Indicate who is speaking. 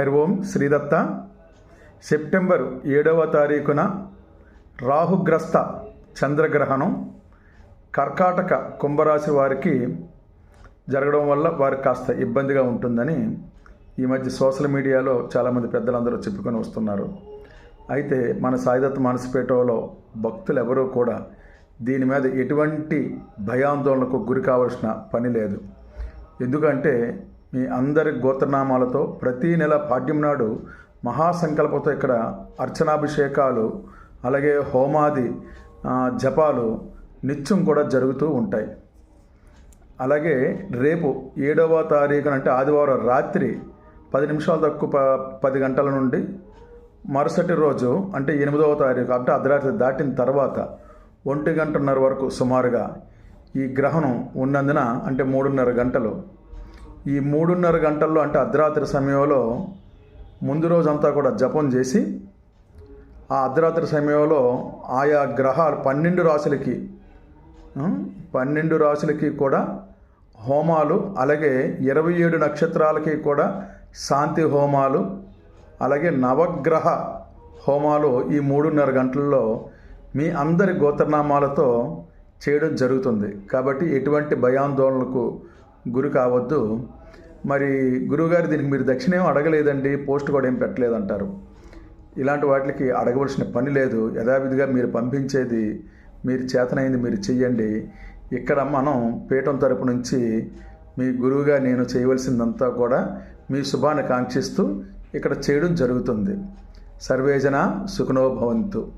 Speaker 1: హరి ఓం Sridatta. September ఏడవ తారీఖున రాహుగ్రస్త చంద్రగ్రహణం కర్కాటక కుంభరాశి వారికి జరగడం వల్ల వారికి కాస్త ఇబ్బందిగా ఉంటుందని ఈ మధ్య సోషల్ మీడియాలో చాలామంది పెద్దలందరూ చెప్పుకొని వస్తున్నారు. అయితే మన సాయిదత్త మనసుపేటలో భక్తులు ఎవరూ కూడా దీని మీద ఎటువంటి భయాందోళనకు గురి కావాల్సిన పని లేదు. ఎందుకంటే మీ అందరి గోత్రనామాలతో ప్రతీ నెల పాడ్యం నాడు మహాసంకల్పంతో ఇక్కడ అర్చనాభిషేకాలు అలాగే హోమాది జపాలు నిత్యం కూడా జరుగుతూ ఉంటాయి. అలాగే రేపు ఏడవ తారీఖున అంటే ఆదివారం రాత్రి పది నిమిషాలు తక్కువ ప- పది గంటల నుండి మరుసటి రోజు అంటే ఎనిమిదవ తారీఖు అంటే అర్ధరాత్రి దాటిన తర్వాత ఒంటి గంటన్నర వరకు సుమారుగా ఈ గ్రహణం ఉన్నందున అంటే మూడున్నర గంటలు ఈ మూడున్నర గంటల్లో అంటే అర్ధరాత్రి సమయంలో ముందు రోజంతా కూడా జపం చేసి ఆ అర్ధరాత్రి సమయంలో ఆయా గ్రహాలు పన్నెండు రాశులకి పన్నెండు రాశులకి కూడా హోమాలు అలాగే ఇరవై ఏడు నక్షత్రాలకి కూడా శాంతి హోమాలు అలాగే నవగ్రహ హోమాలు ఈ మూడున్నర గంటల్లో మీ అందరి గోత్రనామాలతో చేయడం జరుగుతుంది. కాబట్టి ఎటువంటి భయాందోళనకు గురి కావద్దు. మరి గురువుగారు దీనికి మీరు దక్షిణ ఏం అడగలేదండి పోస్ట్ కూడా ఏం పెట్టలేదంటారు. ఇలాంటి వాటికి అడగవలసిన పని లేదు. యథావిధిగా మీరు పంపించేది మీరు చేతనైంది మీరు చెయ్యండి. ఇక్కడ మనం పీఠం తరపు నుంచి మీ గురువుగా నేను చేయవలసిందంతా కూడా మీ శుభాన్ని కాంక్షిస్తూ ఇక్కడ చేయడం జరుగుతుంది. సర్వేజన సుఖనోభవంతు